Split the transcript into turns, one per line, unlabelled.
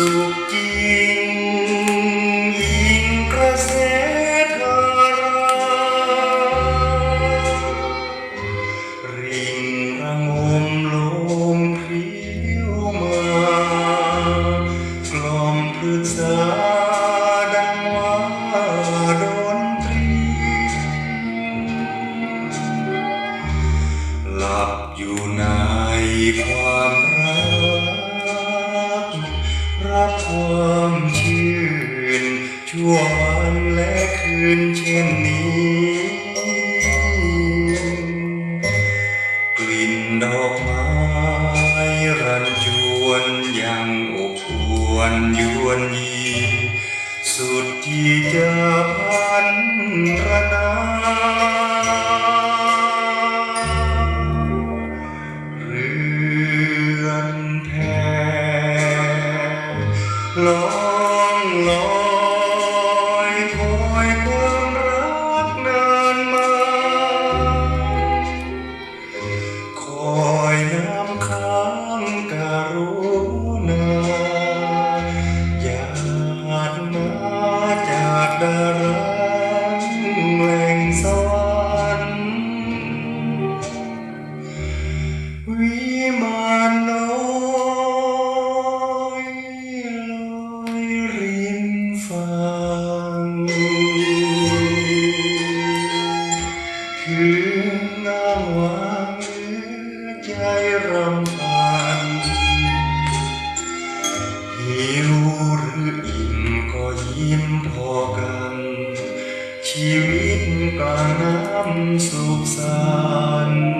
สุขยิ่งยิ่งกระเสธราริ่งระงมลมพิวมากลอมพฤกษาดังว่าดนตรีหลับอยู่ใน รับความชื่นชั่ววันและคืนเช่นนี้กลิ่นดอกไม้รันจวนยังอบอวนยวนยีสุดที่จะพันระนา วิมานน้อยลอยริมฝั่งคือนางวางเนื้อใจรำพันหิวหรืออิ่มก็ยิ้มพอกัน ชีวิตกลางน้ำสุขสันต์